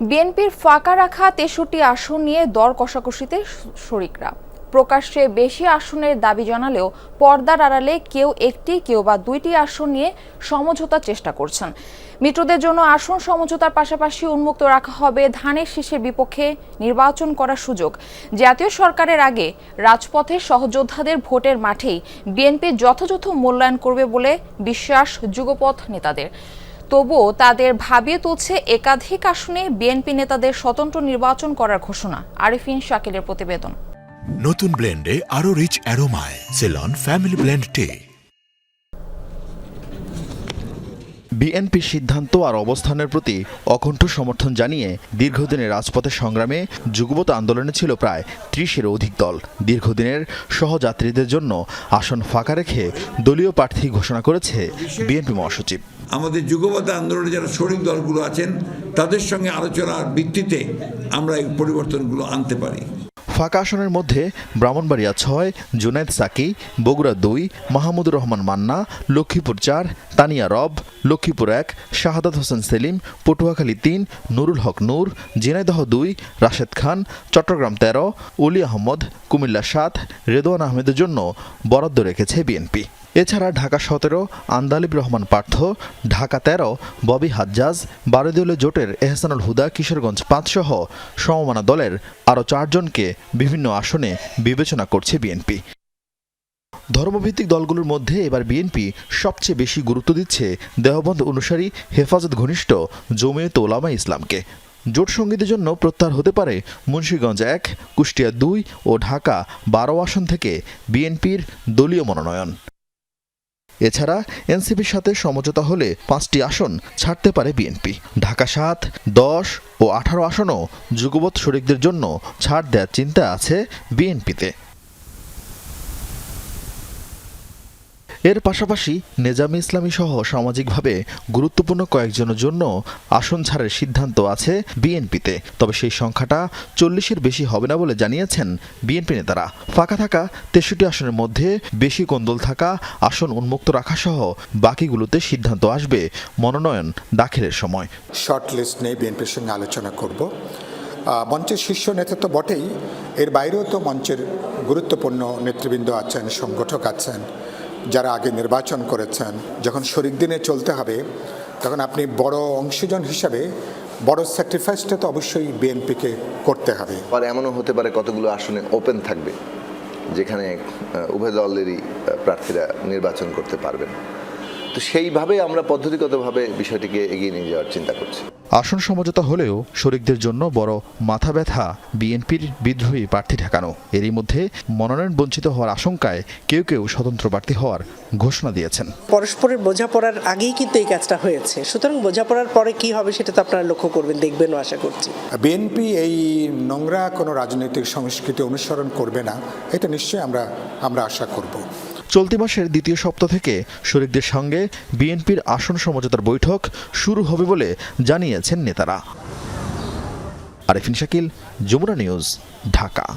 বিএনপির ফাঁকা রাখা তেষট্টি আসন নিয়ে দর কষাকষিতে শরিকরা। প্রকাশ্যে বেশি আসনের দাবি জানালেও পর্দার আড়ালে কেউ একটি, কেউ বা দুইটি আসন নিয়ে সমঝোতার চেষ্টা করছেন। মিত্রদের জন্য আসন সমঝোতার পাশাপাশি উন্মুক্ত রাখা হবে ধানের শীষের বিপক্ষে নির্বাচন করার সুযোগ। জাতীয় সরকারের আগে রাজপথে সহযোদ্ধাদের ভোটের মাঠেই বিএনপি যথাযথ মূল্যায়ন করবে বলে বিশ্বাস যুগপথ নেতাদের। তবুও তাদের ভাবিয়ে তুলছে একাধিক আসনে বিএনপি নেতাদের স্বতন্ত্র নির্বাচন করার ঘোষণা। আরিফিন শাকিলের প্রতিবেদন। নতুন ব্লেন্ডে আরও রিচ অ্যারোমায়। সেলন ফ্যামিলি ব্লেন্ড টে। বিএনপির সিদ্ধান্ত আর অবস্থানের প্রতি অকণ্ঠ সমর্থন জানিয়ে দীর্ঘদিনের রাজপথের সংগ্রামে যুগপত আন্দোলনে ছিল প্রায় ত্রিশের অধিক দল। দীর্ঘদিনের সহযাত্রীদের জন্য আসন ফাঁকা রেখে দলীয় প্রার্থী ঘোষণা করেছে বিএনপি মহাসচিব। আমাদের যুগপথ আন্দোলনে যারা শরিক দলগুলো আছেন, তাদের সঙ্গে আলোচনার ভিত্তিতে আমরা এই পরিবর্তনগুলো আনতে পারি। ফাঁকা আসনের মধ্যে ব্রাহ্মণবাড়িয়া ছয়, জুনাইদ সাকি, বগুড়া দুই, মাহমুদুর রহমান মান্না, লক্ষ্মীপুর চার, তানিয়া রব, লক্ষ্মীপুর এক, শাহাদাত হোসেন সেলিম, পটুয়াখালী তিন, নুরুল হক নূর জিনাইদহ দুই, রাশেদ খান, চট্টগ্রাম তেরো উলি আহমদ, কুমিল্লা সাত রেদওয়ান আহমেদের জন্য বরাদ্দ রেখেছে বিএনপি। এছাড়া ঢাকা সতেরো, আন্দালিব রহমান পার্থ, ঢাকা তেরো, ববি হাজ্জাজ বারোদলীয় জোটের এহসানুল হুদা, কিশোরগঞ্জ পাঁচসহ সমমানা দলের আরও চারজনকে বিভিন্ন আসনে বিবেচনা করছে বিএনপি। ধর্মভিত্তিক দলগুলোর মধ্যে এবার বিএনপি সবচেয়ে বেশি গুরুত্ব দিচ্ছে দেহবন্ধ অনুসারী হেফাজত ঘনিষ্ঠ জমিয়ত ওলামা ইসলামকে। জোট সঙ্গীদের জন্য প্রত্যাহার হতে পারে মুন্সীগঞ্জ এক, কুষ্টিয়া দুই ও ঢাকা বারো আসন থেকে বিএনপির দলীয় মনোনয়ন। এছাড়া এনসিপির সাথে সমঝোতা হলে পাঁচটি আসন ছাড়তে পারে বিএনপি। ঢাকা সাত, দশ ও আঠারো আসনও যুগবৎ শরিকদের জন্য ছাড় দেওয়ার চিন্তা আছে বিএনপিতে। এর পাশাপাশি নেজামে ইসলামী সহ সামাজিকভাবে গুরুত্বপূর্ণ কয়েকজনের জন্য আসন ছাড়ের সিদ্ধান্ত আছে বিএনপিতে। তবে সেই সংখ্যাটা চল্লিশের বেশি হবে না বলে জানিয়েছেন বিএনপি নেতারা। ফাঁকা থাকা তেষট্টি আসনের মধ্যে বেশি কোন্দল থাকা, আসন উন্মুক্ত রাখা সহ বাকিগুলোতে সিদ্ধান্ত আসবে মনোনয়ন দাখিলের সময়। শর্ট লিস্ট নিয়ে বিএনপির সঙ্গে আলোচনা করব। মঞ্চের শীর্ষ নেতা তো বটেই। এর বাইরেও তো মঞ্চের গুরুত্বপূর্ণ নেতৃবৃন্দ আছেন, সংগঠক আছেন। যারা আগে নির্বাচন করেছেন, যখন শরিক দিনে চলতে হবে, তখন আপনি বড় অংশজন হিসাবে বড় স্যাক্রিফাইসটা তো অবশ্যই বিএনপিকে করতে হবে। আর এমনও হতে পারে কতগুলো আসনে ওপেন থাকবে, যেখানে উভয় দলেরই প্রার্থীরা নির্বাচন করতে পারবেন। তো সেইভাবে আমরা পদ্ধতিগতভাবে বিষয়টিকে এগিয়ে নিয়ে যাওয়ার চিন্তা করছি। আসন সমঝোতা হলেও শরিকদের জন্য বড় মাথা ব্যথা বিএনপির বিদ্রোহী প্রার্থী ঠেকানো এরই মধ্যে মনোনয়ন বঞ্চিত হওয়ার আশঙ্কায় কেউ কেউ স্বতন্ত্র প্রার্থী হওয়ার ঘোষণা দিয়েছেন। পরস্পরের বোঝাপড়ার আগেই কিন্তু এই কাজটা হয়েছে। সুতরাং বোঝাপড়ার পরে কি হবে সেটা তো আপনারা লক্ষ্য করবেন দেখবেনও আশা করছি। বিএনপি এই নোংরা কোনো রাজনৈতিক সংস্কৃতি অনুসরণ করবে না এটা নিশ্চয়ই আমরা আমরা আশা করব। চলতি মাসের দ্বিতীয় সপ্তাহ থেকে শরিকদের সঙ্গে বিএনপির আসন সমঝোতার বৈঠক শুরু হবে বলে জানিয়েছেন নেতারা। আরেফিন শাকিল, যমুনা নিউজ, ঢাকা।